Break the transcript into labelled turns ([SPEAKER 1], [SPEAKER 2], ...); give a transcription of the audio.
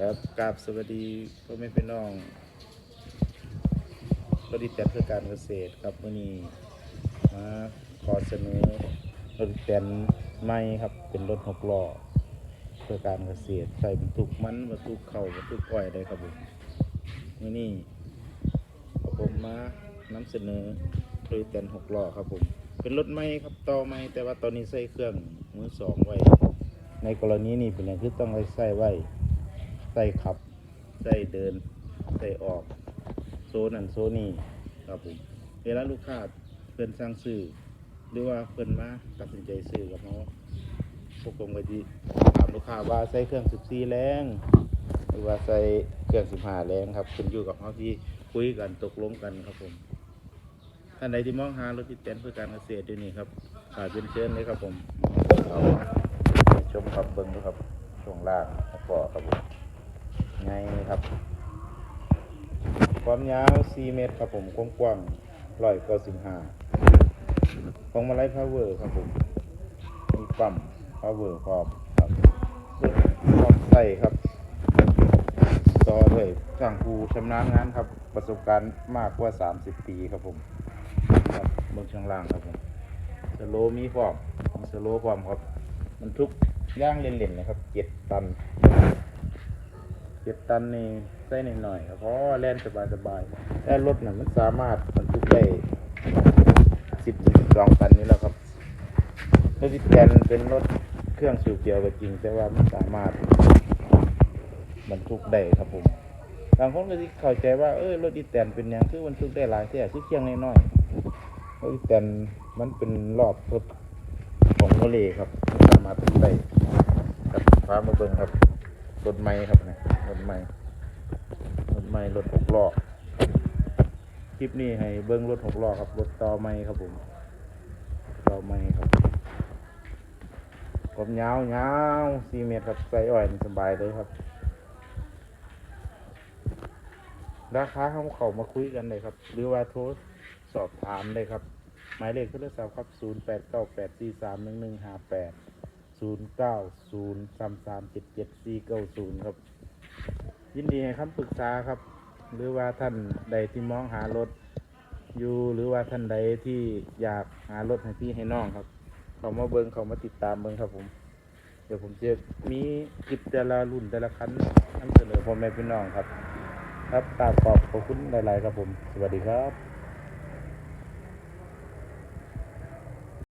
[SPEAKER 1] ครับกราบสวัสดีพ่อแม่พี่น้องบริษัทเพื่อการเกษตรครับวันนี้มาขอเสนอริษัทใหม่ครับเป็นรถหกล้อเพื่อการเกษตรใส่บรรทุกมันบรรทุกเข่าบรรทุกอ้อยได้ครับผมวันนี้ผมมานำเสนอริษัทหกล้อครับผมเป็นรถใหม่ครับต่อใหม่แต่ว่าตอนนี้ใส่เครื่องมือสองไว้ ในกรณีนี้เป็นอย่างที่ต้องใส่ไว้ ใส่ขับ ใส่เดิน ใส่ออก โซนนั่นโซนนี่ครับผมเวลาลูกค้าเพิ่นสั่งซื้อหรือว่าเพิ่นมาตัดสินใจซื้อกับเขาพวกผมก็ดีถามลูกค้าว่าใส่เครื่อง14แรงหรือว่าใส่เครื่อง15แรงครับขึ้นอยู่กับเขาที่คุยกันตกลงกันครับผมท่านใดที่มองหารถติดเต็นเพื่อการเกษตรด้วยนี่ครับขายเป็นเชิญเลยครับผมเอาชมครับเบิ้งดูครับช่วงล่างแล้วก็ครับผม ไงครับ ความยาว 4 เมตรครับผมกว้างๆร้อยเก้าสิบห้าของมาไลพาวเวอร์ครับผมมีปั๊มพาวเวอร์พร้อมครับรถพร้อมใส่ครับต่อด้วยช่างผู้ชำนาญงานครับ ประสบการณ์มากกว่า 30 ปีครับผมครับเบื้องช่างล่างครับผมสโลมีพร้อมสโลว์พร้อมครับ มันทุกย่างเล่นๆนะครับเจ็ดตัน เจ็ดตันนี่ใส่หน่อยๆเพราะแล่นสบายๆแต่รถน่ะมันสามารถบรรทุกได้สิบสิบสองตันนี่แล้วครับรถที่แกนเป็นรถเครื่องสูบเกียวก็จริง แต่ว่ามันสามารถบรรทุกได้ครับผมบางคนก็ที่เข้าใจว่าเออรถอีแตนเป็นหยังคือบรรทุกได้หลายแท่คือเคียงน้อยๆรถอีแตนมันเป็นรอบรถของโมเลครับสามารถบรรทุกได้ครับพามาเบิ่งครับ รถไม้ครับนะรถไม้รถไม้รถหกล้อคลิปนี้ให้เบิ้งรถหกล้อครับรถต่อไม้ครับผมต่อไม้ครับความยาวยาวสี่เมตรครับใส่อ้อยสบายเลยครับราคาเขาเขามาคุยกันเลยครับ หรือว่าโทรสอบถามเลยครับ หมายเลขโทรศัพท์ครับ 0 8 9 8 4 3 1 1 5 8 0 9 0 3 3 7 7 4 9 0ครับ ยินดีให้คำปรึกษาครับ หรือว่าท่านใดที่มองหารถอยู่หรือว่าท่านใดที่อยากหารถให้พี่ให้น้องครับ เขามาเบิงเขามาติดตามเบิงครับผม เดี๋ยวผมจะมีคลิปแต่ละรุ่นแต่ละคันนำเสนอพ่อแม่พี่น้องครับ ครับกราบขอบขอบคุณหลาย ๆ ครับผม สวัสดีครับ